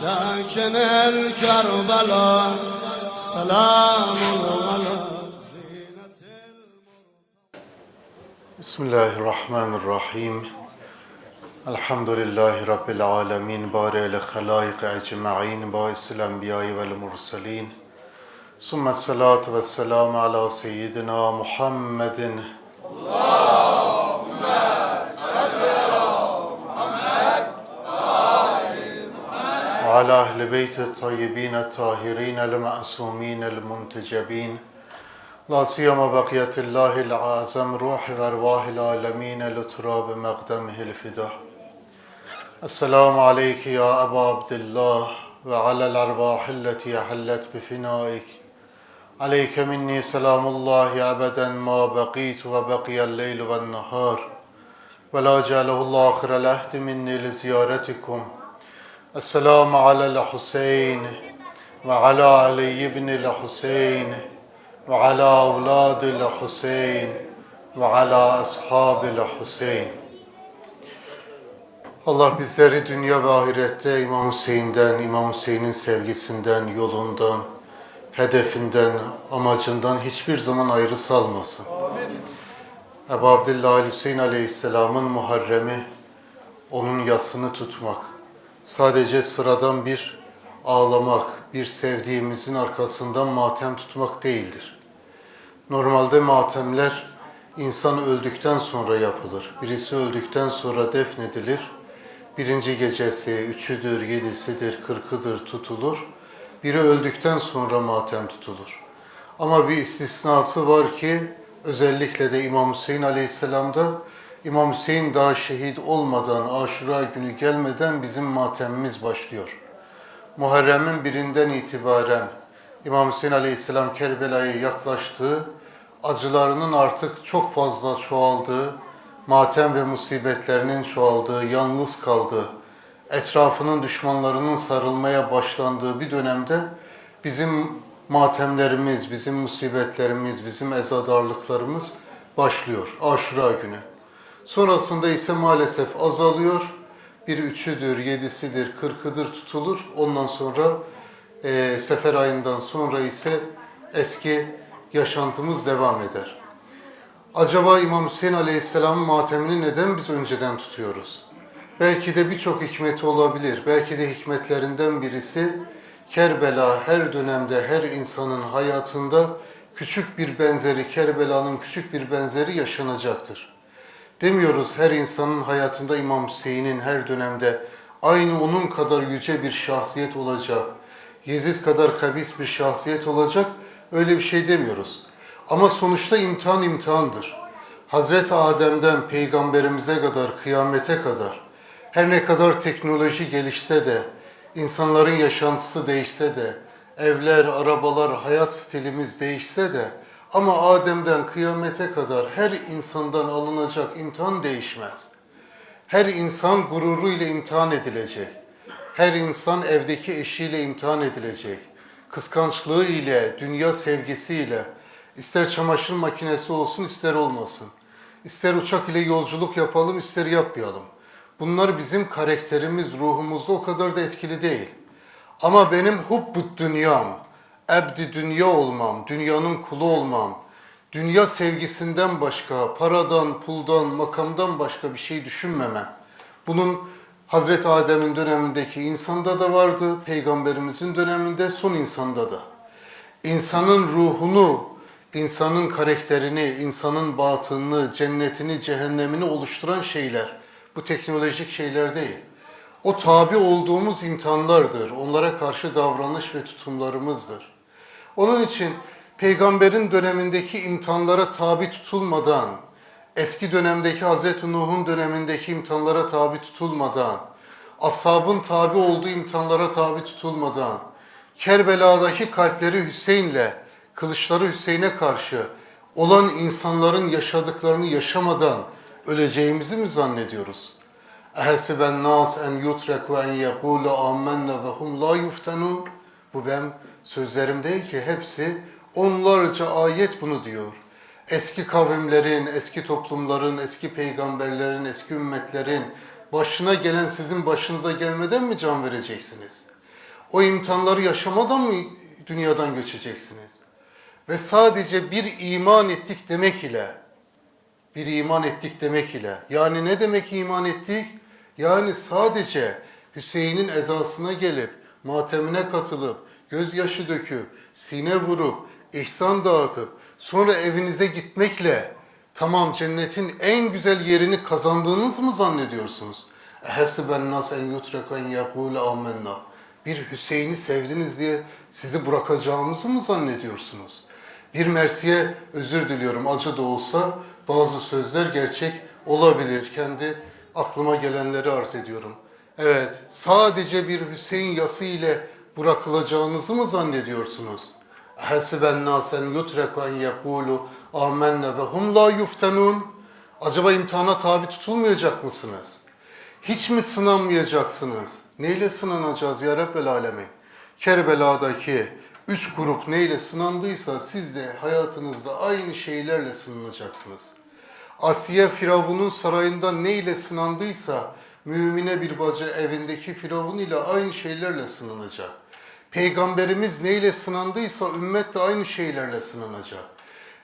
ساكن الكربلاء سلام على Bismillahirrahmanirrahim. Elhamdülillahi Rabbil alemin. Bari ele halayık ecma'in. Baisil enbiyayı vel mursalin. Sümme salatu ve selamu ala seyyidina Muhammedin. وعلى أهل بيت الطيبين الطاهرين المعصومين المنتجبين. لا سيما بقية الله العظم روح وأرواح العالمين لتراب مقدمه الفداء. السلام عليك يا أبا عبد الله وعلى الأرواح التي حلت بفنائك. عليك مني سلام الله أبدا ما بقيت وبقي الليل والنهار. ولا جعله الله آخر العهد مني لزيارتكم. السلام على الحسين وعلى علي بن الحسين وعلى أولاد الحسين وعلى أصحاب الحسين Allah bizleri dünya ve ahirette İmam Hüseyin'den, İmam Hüseyin'in sevgisinden, yolundan, hedefinden, amacından hiçbir zaman ayrı salmasın. Ebu Abdillah Ali Hüseyin Aleyhisselam'ın Muharrem'i, onun yasını tutmak, sadece sıradan bir ağlamak, bir sevdiğimizin arkasından matem tutmak değildir. Normalde matemler insan öldükten sonra yapılır. Birisi öldükten sonra defnedilir. Birinci gecesi, üçüdür, yedisidir, kırkıdır tutulur. Biri öldükten sonra matem tutulur. Ama bir istisnası var ki özellikle de İmam Hüseyin Aleyhisselam'da İmam Hüseyin daha şehit olmadan, aşura günü gelmeden bizim matemimiz başlıyor. Muharrem'in birinden itibaren İmam Hüseyin Aleyhisselam Kerbela'ya yaklaştığı, acılarının artık çok fazla çoğaldığı, matem ve musibetlerinin çoğaldığı, yalnız kaldığı, etrafının düşmanlarının sarılmaya başlandığı bir dönemde bizim matemlerimiz, bizim musibetlerimiz, bizim ezadarlıklarımız başlıyor. Aşura günü. Sonrasında ise maalesef azalıyor. Bir üçüdür, yedisidir, kırkıdır tutulur. Ondan sonra e, sefer ayından sonra ise eski yaşantımız devam eder. Acaba İmam Hüseyin Aleyhisselam'ın matemini neden biz önceden tutuyoruz? Belki de birçok hikmeti olabilir. Belki de hikmetlerinden birisi Kerbela her dönemde her insanın hayatında küçük bir benzeri, Kerbela'nın küçük bir benzeri yaşanacaktır. Demiyoruz her insanın hayatında İmam Hüseyin'in her dönemde aynı onun kadar yüce bir şahsiyet olacak, Yezid kadar kabis bir şahsiyet olacak, öyle bir şey demiyoruz. Ama sonuçta imtihan imtihandır. Hazreti Adem'den peygamberimize kadar, kıyamete kadar, her ne kadar teknoloji gelişse de, insanların yaşantısı değişse de, evler, arabalar, hayat stilimiz değişse de, ama Adem'den kıyamete kadar her insandan alınacak imtihan değişmez. Her insan gururuyla imtihan edilecek. Her insan evdeki eşiyle imtihan edilecek. Kıskançlığı ile, dünya sevgisiyle, ister çamaşır makinesi olsun ister olmasın. İster uçak ile yolculuk yapalım ister yapmayalım. Bunlar bizim karakterimiz, ruhumuzda o kadar da etkili değil. Ama benim hubbut dünyam, ebdi dünya olmam, dünyanın kulu olmam, dünya sevgisinden başka, paradan, puldan, makamdan başka bir şey düşünmemem. Bunun Hazreti Adem'in dönemindeki insanda da vardı, peygamberimizin döneminde son insanda da. İnsanın ruhunu, insanın karakterini, insanın batınını, cennetini, cehennemini oluşturan şeyler. Bu teknolojik şeyler değil. O tabi olduğumuz imtihanlardır. Onlara karşı davranış ve tutumlarımızdır. Onun için peygamberin dönemindeki imtihanlara tabi tutulmadan, eski dönemdeki Hazreti Nuh'un dönemindeki imtihanlara tabi tutulmadan, ashabın tabi olduğu imtihanlara tabi tutulmadan, Kerbela'daki kalpleri Hüseyin'le, kılıçları Hüseyin'e karşı olan insanların yaşadıklarını yaşamadan öleceğimizi mi zannediyoruz? Ehesiben nas en yutrek ve en yekulu amenne ve hum la yuftenun. Bu ben sözlerim değil ki hepsi onlarca ayet bunu diyor. Eski kavimlerin, eski toplumların, eski peygamberlerin, eski ümmetlerin başına gelen sizin başınıza gelmeden mi can vereceksiniz? O imtihanları yaşamadan mı dünyadan göçeceksiniz? Ve sadece bir iman ettik demek ile, bir iman ettik demek ile. Yani ne demek iman ettik? Yani sadece Hüseyin'in ezasına gelip, matemine katılıp, gözyaşı döküp, sine vurup, ihsan dağıtıp, sonra evinize gitmekle tamam cennetin en güzel yerini kazandığınız mı zannediyorsunuz? Ehesiben nas en yutreken yekule amenna. Bir Hüseyin'i sevdiniz diye sizi bırakacağımızı mı zannediyorsunuz? Bir Mersi'ye özür diliyorum acı da olsa bazı sözler gerçek olabilir. Kendi aklıma gelenleri arz ediyorum. Evet, sadece bir Hüseyin yası ile bırakılacağınızı mı zannediyorsunuz? Hasiben nasen yutreku en yekulu amenne ve hum la yuftenun. Acaba imtihana tabi tutulmayacak mısınız? Hiç mi sınanmayacaksınız? Neyle sınanacağız ya Rabbel Alemin? Kerbela'daki üç grup neyle sınandıysa siz de hayatınızda aynı şeylerle sınanacaksınız. Asiye Firavun'un sarayında neyle sınandıysa mümine bir bacı evindeki Firavun ile aynı şeylerle sınanacak. Peygamberimiz neyle sınandıysa ümmet de aynı şeylerle sınanacak.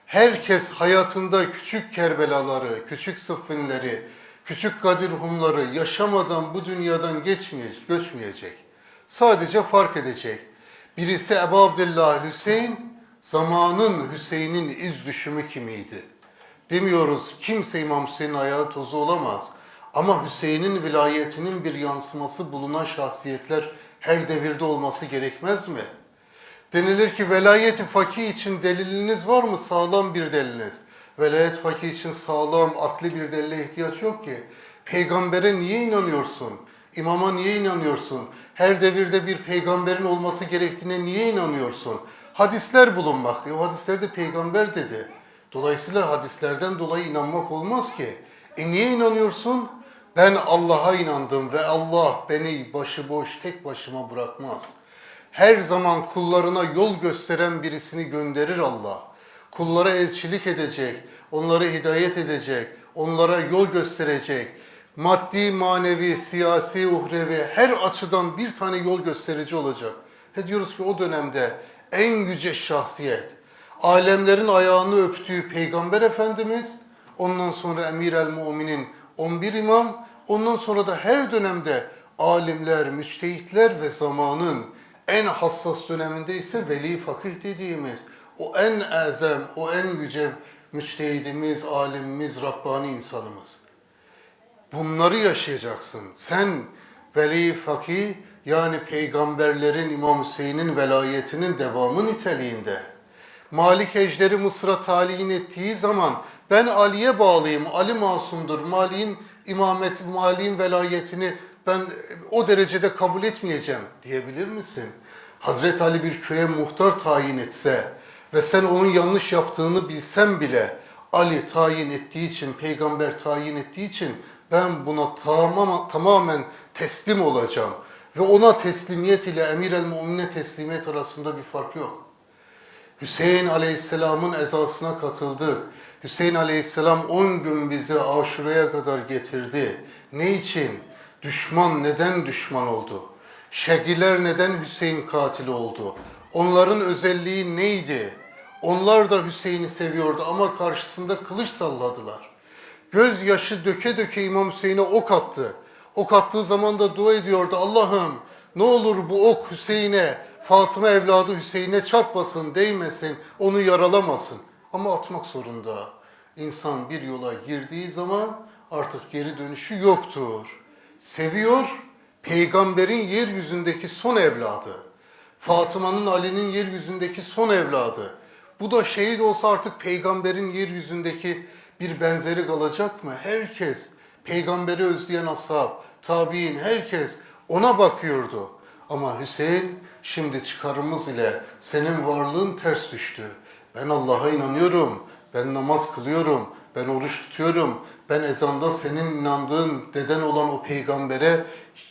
Herkes hayatında küçük kerbelaları, küçük sıffinleri, küçük kadirhumları yaşamadan bu dünyadan geçmeyecek, göçmeyecek. Sadece fark edecek. Birisi Ebu Abdullah Hüseyin, zamanın Hüseyin'in iz düşümü kimiydi? Demiyoruz kimse İmam Hüseyin'in ayağı tozu olamaz. Ama Hüseyin'in vilayetinin bir yansıması bulunan şahsiyetler her devirde olması gerekmez mi? Denilir ki velayeti fakih için deliliniz var mı? Sağlam bir deliliniz. Velayet fakih için sağlam, akli bir delile ihtiyaç yok ki. Peygambere niye inanıyorsun? İmama niye inanıyorsun? Her devirde bir peygamberin olması gerektiğine niye inanıyorsun? Hadisler bulunmakta. O hadislerde peygamber dedi. Dolayısıyla hadislerden dolayı inanmak olmaz ki. E niye inanıyorsun? Ben Allah'a inandım ve Allah beni başıboş tek başıma bırakmaz. Her zaman kullarına yol gösteren birisini gönderir Allah. Kullara elçilik edecek, onları hidayet edecek, onlara yol gösterecek. Maddi, manevi, siyasi, uhrevi her açıdan bir tane yol gösterici olacak. He diyoruz ki o dönemde en yüce şahsiyet, alemlerin ayağını öptüğü Peygamber Efendimiz, ondan sonra Emir el Muminin 11 imam, ondan sonra da her dönemde alimler, müçtehitler ve zamanın en hassas döneminde ise veli fakih dediğimiz o en azem, o en yüce müçtehidimiz, alimimiz, Rabbani insanımız. Bunları yaşayacaksın. Sen veli fakih yani peygamberlerin İmam Hüseyin'in velayetinin devamı niteliğinde. Malik Ejder'i Mısır'a tayin ettiği zaman ben Ali'ye bağlıyım, Ali masumdur, Malik'in imamet, Malik'in velayetini ben o derecede kabul etmeyeceğim diyebilir misin? Hazreti Ali bir köye muhtar tayin etse ve sen onun yanlış yaptığını bilsen bile Ali tayin ettiği için, peygamber tayin ettiği için ben buna tamam, tamamen teslim olacağım. Ve ona teslimiyet ile emir el mumine teslimiyet arasında bir fark yok. Hüseyin Aleyhisselam'ın ezasına katıldık. Hüseyin Aleyhisselam 10 gün bizi aşuraya kadar getirdi. Ne için? Düşman neden düşman oldu? Şegiler neden Hüseyin katili oldu? Onların özelliği neydi? Onlar da Hüseyin'i seviyordu ama karşısında kılıç salladılar. Gözyaşı döke döke İmam Hüseyin'e ok attı. Ok attığı zaman da dua ediyordu. Allah'ım ne olur bu ok Hüseyin'e, Fatıma evladı Hüseyin'e çarpmasın, değmesin, onu yaralamasın. Ama atmak zorunda. İnsan bir yola girdiği zaman artık geri dönüşü yoktur. Seviyor, peygamberin yeryüzündeki son evladı. Fatıma'nın Ali'nin yeryüzündeki son evladı. Bu da şehit olsa artık peygamberin yeryüzündeki bir benzeri kalacak mı? Herkes, peygamberi özleyen ashab, tabi'in herkes ona bakıyordu. Ama Hüseyin şimdi çıkarımız ile senin varlığın ters düştü. Ben Allah'a inanıyorum, ben namaz kılıyorum, ben oruç tutuyorum, ben ezanda senin inandığın deden olan o peygambere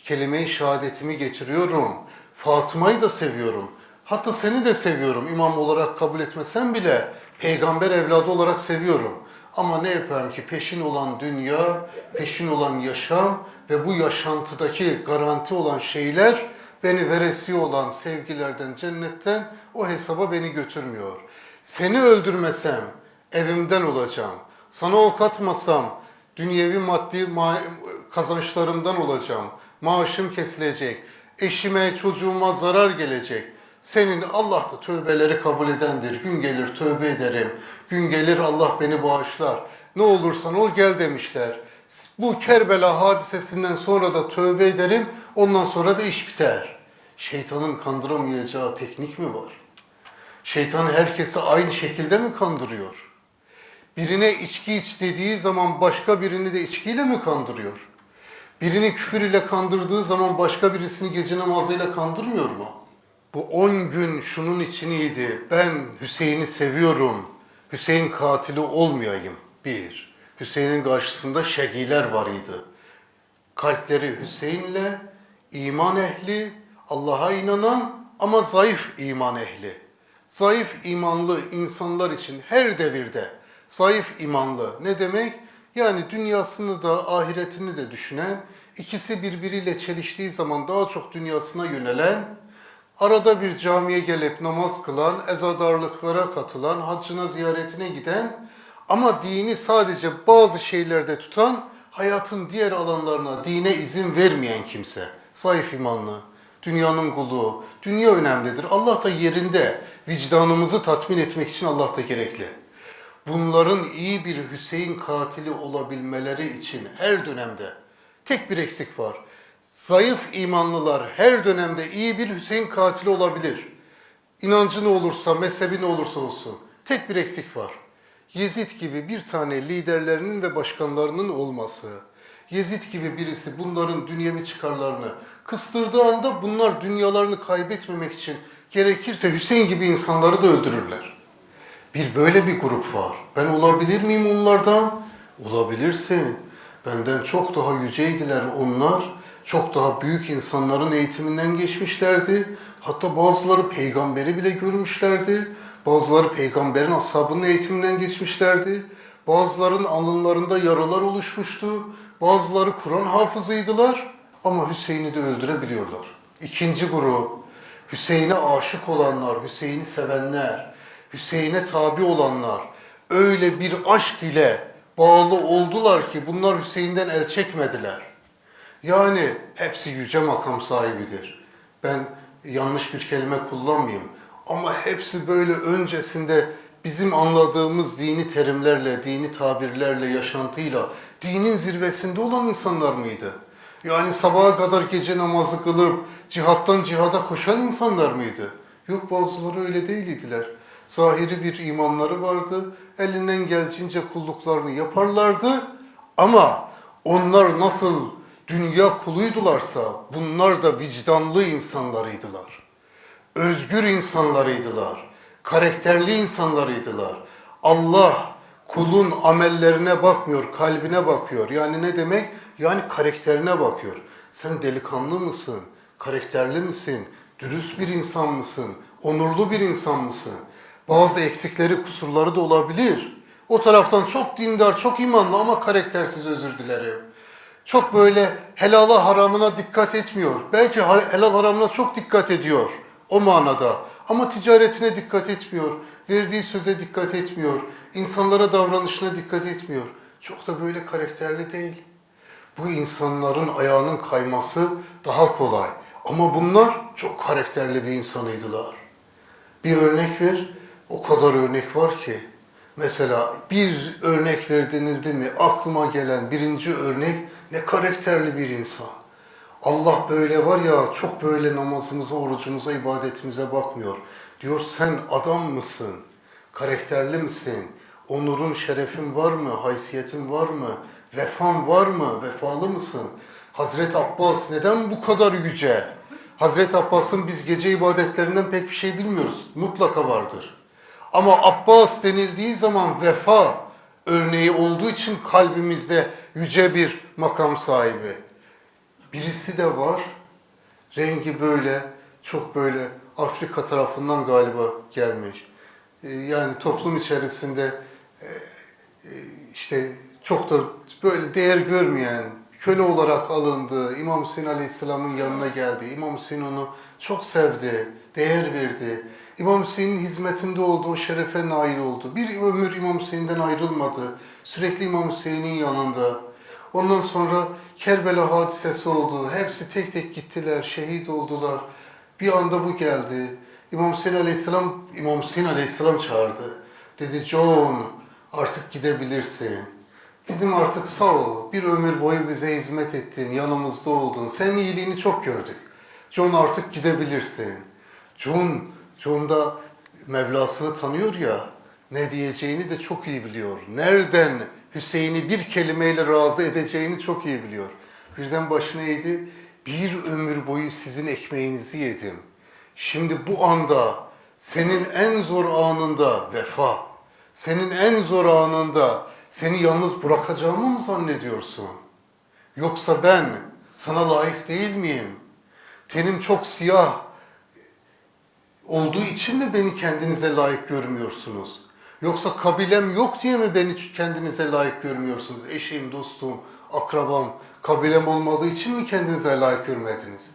kelime-i şehadetimi getiriyorum. Fatıma'yı da seviyorum. Hatta seni de seviyorum. İmam olarak kabul etmesen bile peygamber evladı olarak seviyorum. Ama ne yapayım ki peşin olan dünya, peşin olan yaşam ve bu yaşantıdaki garanti olan şeyler beni veresi olan sevgilerden, cennetten o hesaba beni götürmüyor. Seni öldürmesem evimden olacağım. Sana ok atmasam dünyevi maddi ma- kazançlarımdan olacağım. Maaşım kesilecek. Eşime, çocuğuma zarar gelecek. Senin Allah da tövbeleri kabul edendir. Gün gelir tövbe ederim. Gün gelir Allah beni bağışlar. Ne olursan ol gel demişler. Bu Kerbela hadisesinden sonra da tövbe ederim. Ondan sonra da iş biter. Şeytanın kandıramayacağı teknik mi var? Şeytan herkesi aynı şekilde mi kandırıyor? Birine içki iç dediği zaman başka birini de içkiyle mi kandırıyor? Birini küfür ile kandırdığı zaman başka birisini gece namazıyla kandırmıyor mu? Bu on gün şunun için iyiydi. Ben Hüseyin'i seviyorum. Hüseyin katili olmayayım. Bir. Hüseyin'in karşısında şegiler var idi. Kalpleri Hüseyin'le iman ehli, Allah'a inanan ama zayıf iman ehli. Zayıf imanlı insanlar için her devirde zayıf imanlı ne demek? Yani dünyasını da ahiretini de düşünen, ikisi birbiriyle çeliştiği zaman daha çok dünyasına yönelen, arada bir camiye gelip namaz kılan, ezadarlıklara katılan, haccına ziyaretine giden ama dini sadece bazı şeylerde tutan, hayatın diğer alanlarına dine izin vermeyen kimse. Zayıf imanlı, dünyanın kulu, dünya önemlidir. Allah da yerinde vicdanımızı tatmin etmek için Allah da gerekli. Bunların iyi bir Hüseyin katili olabilmeleri için her dönemde tek bir eksik var. Zayıf imanlılar her dönemde iyi bir Hüseyin katili olabilir. İnancı ne olursa, mezhebi ne olursa olsun. Tek bir eksik var. Yezid gibi bir tane liderlerinin ve başkanlarının olması. Yezid gibi birisi bunların dünyevi çıkarlarını kıstırdığı anda bunlar dünyalarını kaybetmemek için gerekirse Hüseyin gibi insanları da öldürürler. Bir böyle bir grup var. Ben olabilir miyim onlardan? Olabilirsin. Benden çok daha yüceydiler onlar. Çok daha büyük insanların eğitiminden geçmişlerdi. Hatta bazıları peygamberi bile görmüşlerdi. Bazıları peygamberin ashabının eğitiminden geçmişlerdi. Bazılarının alınlarında yaralar oluşmuştu. Bazıları Kur'an hafızıydılar. Ama Hüseyin'i de öldürebiliyorlar. İkinci grup, Hüseyin'e aşık olanlar, Hüseyin'i sevenler, Hüseyin'e tabi olanlar öyle bir aşk ile bağlı oldular ki bunlar Hüseyin'den el çekmediler. Yani hepsi yüce makam sahibidir. Ben yanlış bir kelime kullanmayayım. Ama hepsi böyle öncesinde bizim anladığımız dini terimlerle, dini tabirlerle, yaşantıyla dinin zirvesinde olan insanlar mıydı? Yani sabaha kadar gece namazı kılıp cihattan cihada koşan insanlar mıydı? Yok bazıları öyle değildiler. Zahiri bir imanları vardı. Elinden geldiğince kulluklarını yaparlardı. Ama onlar nasıl dünya kuluydularsa bunlar da vicdanlı insanlarıydılar. Özgür insanlarıydılar. Karakterli insanlarıydılar. Allah kulun amellerine bakmıyor, kalbine bakıyor. Yani ne demek? Yani karakterine bakıyor. Sen delikanlı mısın? Karakterli misin? Dürüst bir insan mısın? Onurlu bir insan mısın? Bazı eksikleri, kusurları da olabilir. O taraftan çok dindar, çok imanlı ama karaktersiz özür dilerim. Çok böyle helala haramına dikkat etmiyor. Belki helal haramına çok dikkat ediyor o manada. Ama ticaretine dikkat etmiyor. Verdiği söze dikkat etmiyor. insanlara davranışına dikkat etmiyor. Çok da böyle karakterli değil. Bu insanların ayağının kayması daha kolay. Ama bunlar çok karakterli bir insanıydılar. Bir örnek ver. O kadar örnek var ki. Mesela bir örnek ver denildi mi aklıma gelen birinci örnek ne karakterli bir insan. Allah böyle var ya çok böyle namazımıza, orucumuza, ibadetimize bakmıyor. Diyor sen adam mısın? Karakterli misin? Onurun, şerefin var mı? Haysiyetin var mı? Vefan var mı? Vefalı mısın? Hazreti Abbas neden bu kadar yüce? Hazreti Abbas'ın biz gece ibadetlerinden pek bir şey bilmiyoruz. Mutlaka vardır. Ama Abbas denildiği zaman vefa örneği olduğu için kalbimizde yüce bir makam sahibi. Birisi de var. Rengi böyle, çok böyle Afrika tarafından galiba gelmiş. Ee, Yani toplum içerisinde e, e, işte çok da böyle değer görmeyen, köle olarak alındı. İmam Hüseyin Aleyhisselam'ın yanına geldi. İmam Hüseyin onu çok sevdi, değer verdi. İmam Hüseyin'in hizmetinde oldu, o şerefe nail oldu. Bir ömür İmam Hüseyin'den ayrılmadı. Sürekli İmam Hüseyin'in yanında. Ondan sonra Kerbela hadisesi oldu. Hepsi tek tek gittiler, şehit oldular. Bir anda bu geldi. İmam Hüseyin Aleyhisselam, İmam Hüseyin Aleyhisselam çağırdı. Dedi John artık gidebilirsin. Bizim artık sağ ol. Bir ömür boyu bize hizmet ettin, yanımızda oldun. Senin iyiliğini çok gördük. John artık gidebilirsin. John, John da Mevlasını tanıyor ya, ne diyeceğini de çok iyi biliyor. Nereden Hüseyin'i bir kelimeyle razı edeceğini çok iyi biliyor. Birden başına eğdi, bir ömür boyu sizin ekmeğinizi yedim. Şimdi bu anda senin en zor anında vefa, senin en zor anında seni yalnız bırakacağımı mı zannediyorsun? Yoksa ben sana layık değil miyim? Tenim çok siyah olduğu için mi beni kendinize layık görmüyorsunuz? Yoksa kabilem yok diye mi beni kendinize layık görmüyorsunuz? Eşim, dostum, akrabam, kabilem olmadığı için mi kendinize layık görmediniz?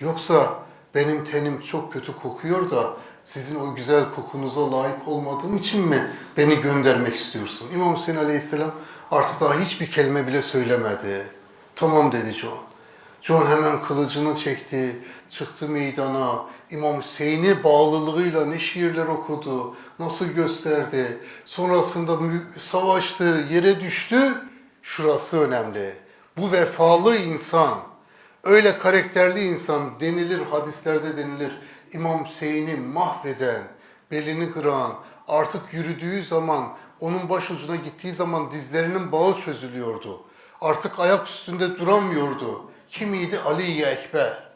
Yoksa benim tenim çok kötü kokuyor da sizin o güzel kokunuza layık olmadığım için mi beni göndermek istiyorsun? İmam Hüseyin Aleyhisselam artık daha hiçbir kelime bile söylemedi. Tamam dedi John. John hemen kılıcını çekti, çıktı meydana. İmam Hüseyin'i bağlılığıyla ne şiirler okudu, nasıl gösterdi. Sonrasında savaştı, yere düştü. Şurası önemli. Bu vefalı insan, öyle karakterli insan denilir, hadislerde denilir. İmam Hüseyin'i mahveden, belini kıran, artık yürüdüğü zaman, onun başucuna gittiği zaman dizlerinin bağı çözülüyordu. Artık ayak üstünde duramıyordu. Kimiydi? Ali Ekber.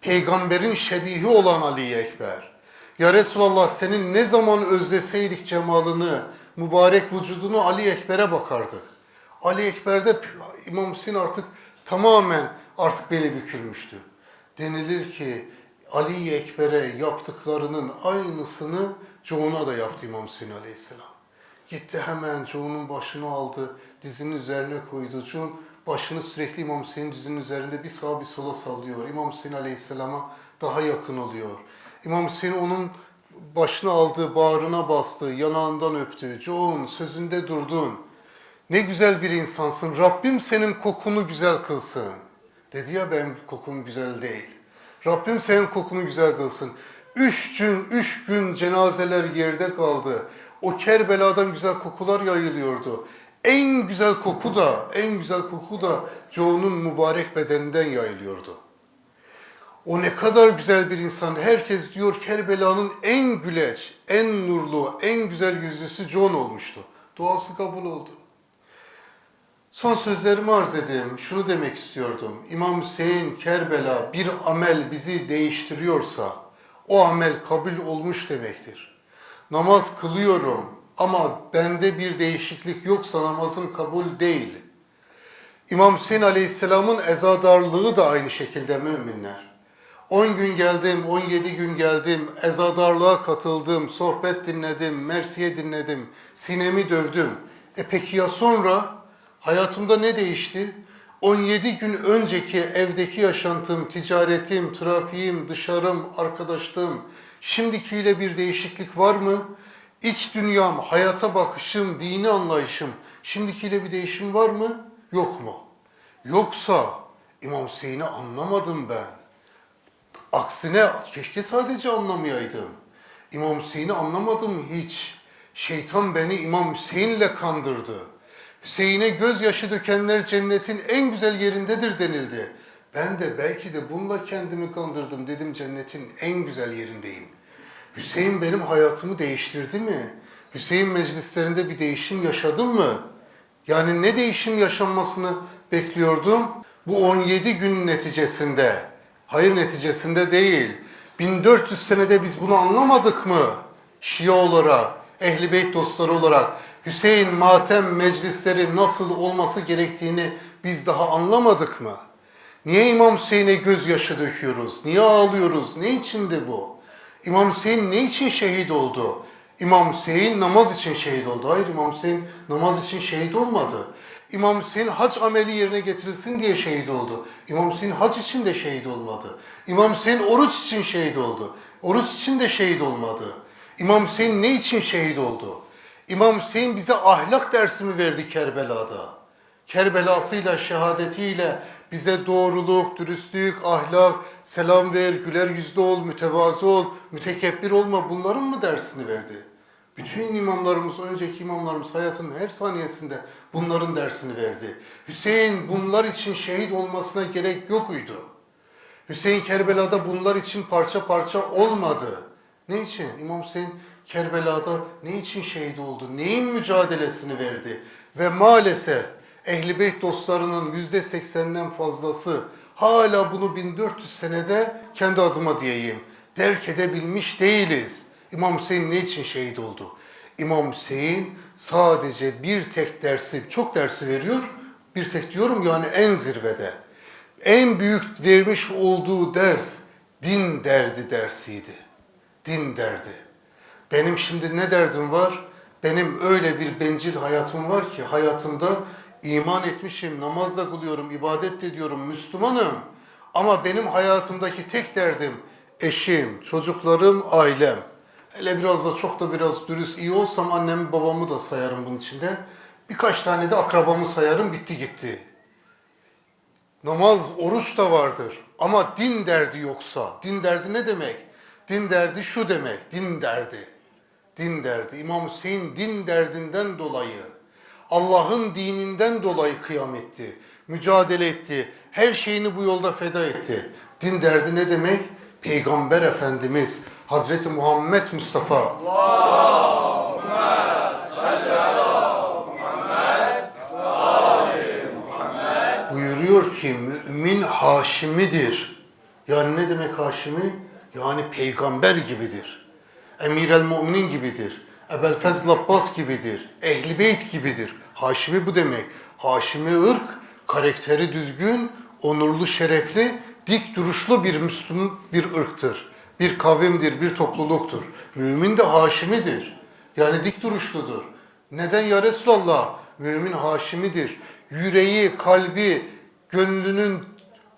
Peygamberin şebihi olan Ali Ekber. Ya Resulallah senin ne zaman özleseydik cemalını, mübarek vücudunu Ali Ekber'e bakardık. Ali Ekber'de İmam Hüseyin artık tamamen artık beli bükülmüştü. Denilir ki Ali Ekber'e yaptıklarının aynısını Çoğuna da yaptı İmam Hüseyin Aleyhisselam. Gitti hemen Çoğunun başını aldı, dizinin üzerine koydu. Çoğun başını sürekli İmam Hüseyin dizinin üzerinde bir sağa bir sola sallıyor. İmam Hüseyin Aleyhisselam'a daha yakın oluyor. İmam Hüseyin onun başını aldı, bağrına bastı, yanağından öptü. Çoğun sözünde durdun. Ne güzel bir insansın. Rabbim senin kokunu güzel kılsın. Dedi ya benim kokum güzel değil. Rabbim senin kokunu güzel kılsın. Üç gün, üç gün cenazeler yerde kaldı. O Kerbela'dan güzel kokular yayılıyordu. En güzel koku da, en güzel koku da Joe'nun mübarek bedeninden yayılıyordu. O ne kadar güzel bir insan. Herkes diyor Kerbela'nın en güleç, en nurlu, en güzel yüzlüsü John olmuştu. Duası kabul oldu. Son sözlerimi arz edeyim. Şunu demek istiyordum. İmam Hüseyin Kerbela bir amel bizi değiştiriyorsa o amel kabul olmuş demektir. Namaz kılıyorum ama bende bir değişiklik yoksa namazım kabul değil. İmam Hüseyin Aleyhisselam'ın ezadarlığı da aynı şekilde müminler. 10 gün geldim, 17 gün geldim, ezadarlığa katıldım, sohbet dinledim, mersiye dinledim, sinemi dövdüm. E peki ya sonra? Hayatımda ne değişti? 17 gün önceki evdeki yaşantım, ticaretim, trafiğim, dışarım, arkadaşlığım, şimdikiyle bir değişiklik var mı? İç dünyam, hayata bakışım, dini anlayışım, şimdikiyle bir değişim var mı? Yok mu? Yoksa İmam Hüseyin'i anlamadım ben. Aksine keşke sadece anlamayaydım. İmam Hüseyin'i anlamadım hiç. Şeytan beni İmam Hüseyin'le kandırdı. Hüseyin'e gözyaşı dökenler cennetin en güzel yerindedir denildi. Ben de belki de bununla kendimi kandırdım dedim cennetin en güzel yerindeyim. Hüseyin benim hayatımı değiştirdi mi? Hüseyin meclislerinde bir değişim yaşadım mı? Yani ne değişim yaşanmasını bekliyordum? Bu 17 gün neticesinde. Hayır neticesinde değil. 1400 senede biz bunu anlamadık mı? Şia olarak, Ehli Beyt dostları olarak Hüseyin matem meclisleri nasıl olması gerektiğini biz daha anlamadık mı? Niye İmam Hüseyin'e gözyaşı döküyoruz? Niye ağlıyoruz? Ne içindi bu? İmam Hüseyin ne için şehit oldu? İmam Hüseyin namaz için şehit oldu. Hayır İmam Hüseyin namaz için şehit olmadı. İmam Hüseyin hac ameli yerine getirilsin diye şehit oldu. İmam Hüseyin hac için de şehit olmadı. İmam Hüseyin oruç için şehit oldu. Oruç için de şehit olmadı. İmam Hüseyin ne için şehit oldu? İmam Hüseyin bize ahlak dersi mi verdi Kerbela'da? Kerbelasıyla, şehadetiyle bize doğruluk, dürüstlük, ahlak, selam ver, güler yüzlü ol, mütevazı ol, mütekebbir olma bunların mı dersini verdi? Bütün imamlarımız, önceki imamlarımız hayatının her saniyesinde bunların dersini verdi. Hüseyin bunlar için şehit olmasına gerek yokuydu. Hüseyin Kerbela'da bunlar için parça parça olmadı. Ne için? İmam Hüseyin Kerbela'da ne için şehit oldu? Neyin mücadelesini verdi? Ve maalesef Ehl-i Beyt dostlarının yüzde seksenden fazlası hala bunu 1400 senede kendi adıma diyeyim derk edebilmiş değiliz. İmam Hüseyin ne için şehit oldu? İmam Hüseyin sadece bir tek dersi, çok dersi veriyor. Bir tek diyorum yani en zirvede en büyük vermiş olduğu ders din derdi dersiydi. Din derdi. Benim şimdi ne derdim var? Benim öyle bir bencil hayatım var ki hayatımda iman etmişim, namaz da kılıyorum, ibadet de ediyorum, Müslümanım. Ama benim hayatımdaki tek derdim eşim, çocuklarım, ailem. Hele biraz da çok da biraz dürüst iyi olsam annemi babamı da sayarım bunun içinde. Birkaç tane de akrabamı sayarım bitti gitti. Namaz, oruç da vardır. Ama din derdi yoksa, din derdi ne demek? Din derdi şu demek, din derdi. Din derdi. İmam Hüseyin din derdinden dolayı, Allah'ın dininden dolayı kıyam etti. Mücadele etti. Her şeyini bu yolda feda etti. Din derdi ne demek? Peygamber Efendimiz Hazreti Muhammed Mustafa buyuruyor ki mümin haşimidir. Yani ne demek haşimi? Yani peygamber gibidir. Emir el müminin gibidir. Ebel Fezl Abbas gibidir. Ehli Beyt gibidir. Haşimi bu demek. Haşimi ırk, karakteri düzgün, onurlu, şerefli, dik duruşlu bir Müslüman bir ırktır. Bir kavimdir, bir topluluktur. Mümin de haşimidir. Yani dik duruşludur. Neden ya Resulallah? Mümin haşimidir. Yüreği, kalbi, gönlünün,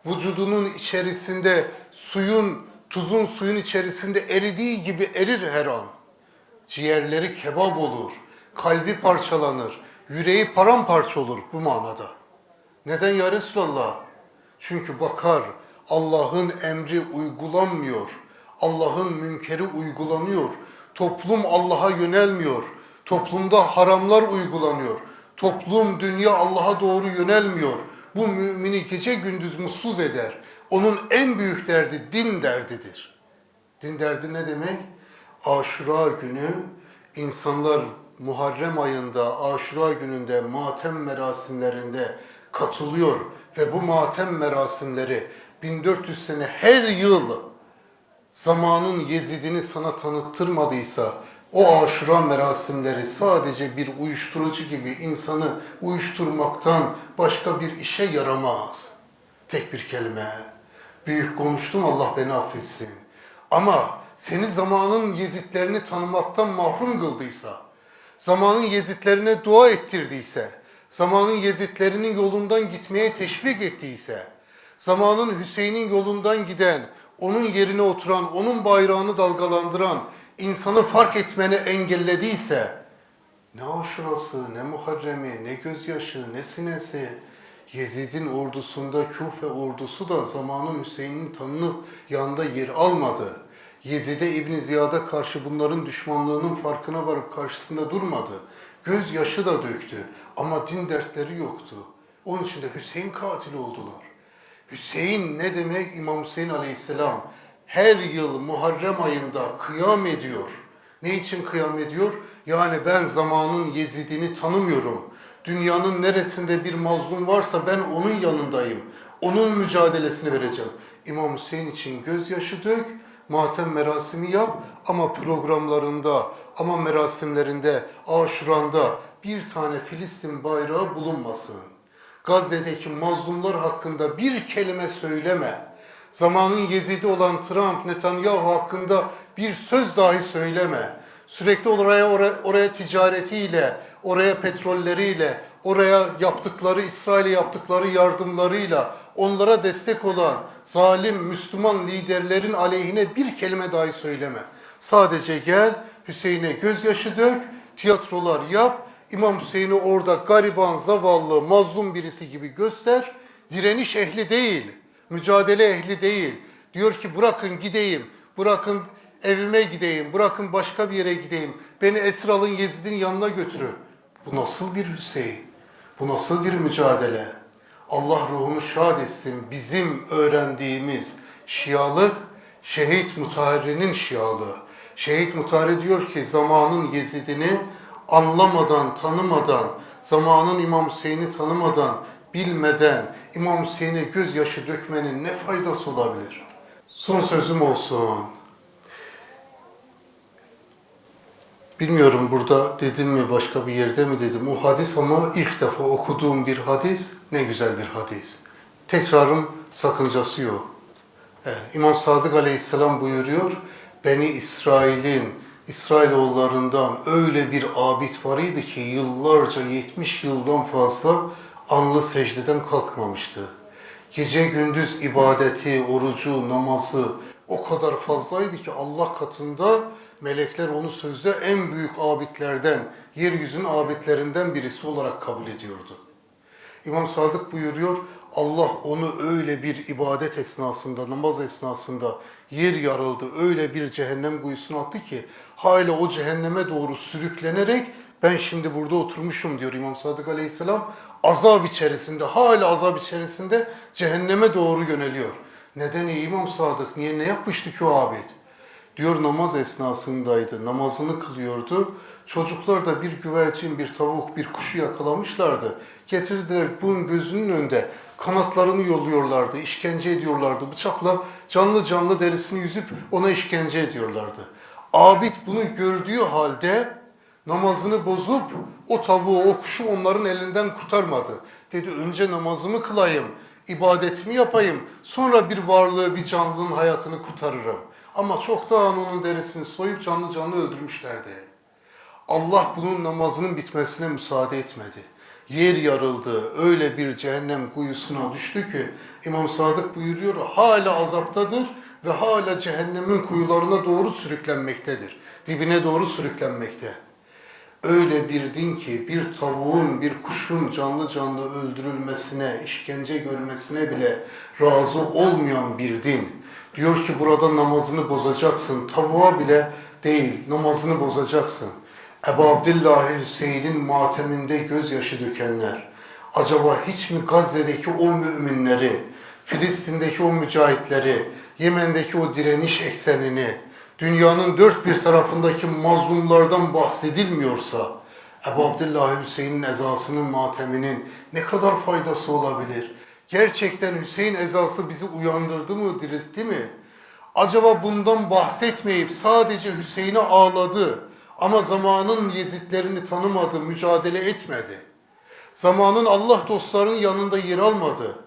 vücudunun içerisinde suyun, tuzun suyun içerisinde eridiği gibi erir her an. Ciğerleri kebap olur, kalbi parçalanır, yüreği paramparça olur bu manada. Neden ya Resulallah? Çünkü bakar Allah'ın emri uygulanmıyor. Allah'ın münkeri uygulanıyor. Toplum Allah'a yönelmiyor. Toplumda haramlar uygulanıyor. Toplum, dünya Allah'a doğru yönelmiyor. Bu mümini gece gündüz mutsuz eder. Onun en büyük derdi din derdidir. Din derdi ne demek? Aşura günü insanlar Muharrem ayında Aşura gününde matem merasimlerinde katılıyor ve bu matem merasimleri 1400 sene her yıl zamanın Yezid'ini sana tanıttırmadıysa o aşura merasimleri sadece bir uyuşturucu gibi insanı uyuşturmaktan başka bir işe yaramaz. Tek bir kelime. Büyük konuştum Allah beni affetsin. Ama seni zamanın Yezidlerini tanımaktan mahrum kıldıysa, zamanın Yezidlerine dua ettirdiyse, zamanın Yezidlerinin yolundan gitmeye teşvik ettiyse, zamanın Hüseyin'in yolundan giden, onun yerine oturan, onun bayrağını dalgalandıran, insanı fark etmeni engellediyse, ne aşurası, ne Muharremi, ne gözyaşı, ne sinesi, Yezid'in ordusunda Küfe ordusu da zamanın Hüseyin'in tanınıp yanında yer almadı. Yezid'e İbn Ziyad'a karşı bunların düşmanlığının farkına varıp karşısında durmadı. Gözyaşı da döktü ama din dertleri yoktu. Onun için de Hüseyin katil oldular. Hüseyin ne demek? İmam Hüseyin aleyhisselam her yıl Muharrem ayında kıyam ediyor. Ne için kıyam ediyor? Yani ben zamanın Yezid'ini tanımıyorum. Dünyanın neresinde bir mazlum varsa ben onun yanındayım. Onun mücadelesini vereceğim. İmam Hüseyin için gözyaşı dök, matem merasimi yap ama programlarında, ama merasimlerinde, aşuranda bir tane Filistin bayrağı bulunmasın. Gazze'deki mazlumlar hakkında bir kelime söyleme. Zamanın Yezidi olan Trump, Netanyahu hakkında bir söz dahi söyleme. Sürekli oraya, oraya, oraya ticaretiyle, oraya petrolleriyle, oraya yaptıkları, İsrail'e yaptıkları yardımlarıyla onlara destek olan zalim Müslüman liderlerin aleyhine bir kelime dahi söyleme. Sadece gel, Hüseyin'e gözyaşı dök, tiyatrolar yap, İmam Hüseyin'i orada gariban, zavallı, mazlum birisi gibi göster. Direniş ehli değil, mücadele ehli değil. Diyor ki bırakın gideyim, bırakın evime gideyim, bırakın başka bir yere gideyim. Beni esir alın Yezid'in yanına götürün. Bu nasıl bir Hüseyin? Bu nasıl bir mücadele? Allah ruhunu şad etsin. Bizim öğrendiğimiz şialık şehit mutahharinin şialığı. Şehit mutahhari diyor ki zamanın Yezid'ini anlamadan, tanımadan, zamanın İmam Hüseyin'i tanımadan, bilmeden İmam Hüseyin'e gözyaşı dökmenin ne faydası olabilir? Son sözüm olsun. Bilmiyorum burada dedim mi başka bir yerde mi dedim. O hadis ama ilk defa okuduğum bir hadis. Ne güzel bir hadis. Tekrarım sakıncası yok. Evet, İmam Sadık Aleyhisselam buyuruyor. Beni İsrail'in, İsrailoğullarından öyle bir abid var idi ki yıllarca 70 yıldan fazla anlı secdeden kalkmamıştı. Gece gündüz ibadeti, orucu, namazı o kadar fazlaydı ki Allah katında melekler onu sözde en büyük abidlerden, yeryüzünün abidlerinden birisi olarak kabul ediyordu. İmam Sadık buyuruyor, Allah onu öyle bir ibadet esnasında, namaz esnasında yer yarıldı, öyle bir cehennem kuyusuna attı ki hala o cehenneme doğru sürüklenerek ben şimdi burada oturmuşum diyor İmam Sadık Aleyhisselam. Azap içerisinde, hala azap içerisinde cehenneme doğru yöneliyor. Neden İmam Sadık? Niye ne yapmıştı ki o abid? Diyor namaz esnasındaydı, namazını kılıyordu. Çocuklar da bir güvercin, bir tavuk, bir kuşu yakalamışlardı. Getirdiler bunun gözünün önünde kanatlarını yolluyorlardı, işkence ediyorlardı. Bıçakla canlı canlı derisini yüzüp ona işkence ediyorlardı. Abid bunu gördüğü halde namazını bozup o tavuğu, o kuşu onların elinden kurtarmadı. Dedi önce namazımı kılayım, ibadetimi yapayım, sonra bir varlığı, bir canlının hayatını kurtarırım. Ama çoktan onun derisini soyup canlı canlı öldürmüşlerdi. Allah bunun namazının bitmesine müsaade etmedi. Yer yarıldı, öyle bir cehennem kuyusuna düştü ki İmam Sadık buyuruyor hala azaptadır ve hala cehennemin kuyularına doğru sürüklenmektedir. Dibine doğru sürüklenmekte. Öyle bir din ki bir tavuğun, bir kuşun canlı canlı öldürülmesine, işkence görmesine bile razı olmayan bir din. Diyor ki burada namazını bozacaksın, tavuğa bile değil, namazını bozacaksın. Ebu Abdillah Hüseyin'in mateminde gözyaşı dökenler, acaba hiç mi Gazze'deki o müminleri, Filistin'deki o mücahitleri, Yemen'deki o direniş eksenini, dünyanın dört bir tarafındaki mazlumlardan bahsedilmiyorsa, Ebu Abdillah Hüseyin'in ezasının, mateminin ne kadar faydası olabilir? Gerçekten Hüseyin ezası bizi uyandırdı mı, diriltti mi? Acaba bundan bahsetmeyip sadece Hüseyin'e ağladı ama zamanın Yezidlerini tanımadı, mücadele etmedi. Zamanın Allah dostlarının yanında yer almadı.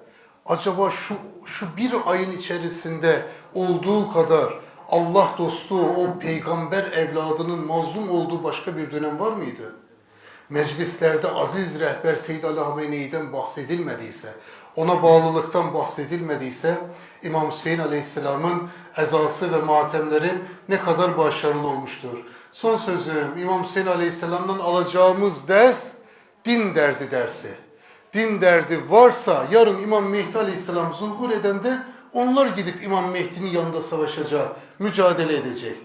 Acaba şu, şu bir ayın içerisinde olduğu kadar Allah dostluğu, o peygamber evladının mazlum olduğu başka bir dönem var mıydı? Meclislerde aziz rehber Seyyid Ali Hameyni'den bahsedilmediyse, ona bağlılıktan bahsedilmediyse, İmam Hüseyin Aleyhisselam'ın ezası ve matemleri ne kadar başarılı olmuştur. Son sözüm İmam Hüseyin Aleyhisselam'dan alacağımız ders din derdi dersi. Din derdi varsa yarın İmam Mehdi Aleyhisselam zuhur edende onlar gidip İmam Mehdi'nin yanında savaşacak, mücadele edecek.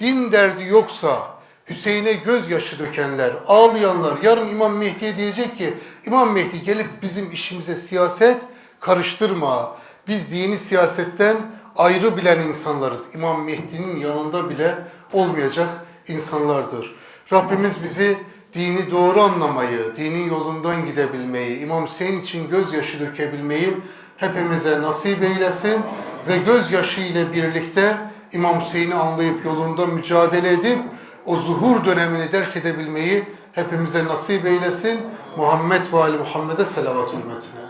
Din derdi yoksa Hüseyin'e gözyaşı dökenler, ağlayanlar yarın İmam Mehdi'ye diyecek ki İmam Mehdi gelip bizim işimize siyaset karıştırma. Biz dini siyasetten ayrı bilen insanlarız. İmam Mehdi'nin yanında bile olmayacak insanlardır. Rabbimiz bizi dini doğru anlamayı, dinin yolundan gidebilmeyi, İmam Hüseyin için gözyaşı dökebilmeyi hepimize nasip eylesin ve gözyaşı ile birlikte İmam Hüseyin'i anlayıp yolunda mücadele edip o zuhur dönemini derk edebilmeyi hepimize nasip eylesin. Muhammed ve Ali Muhammed'e selavat hürmetine.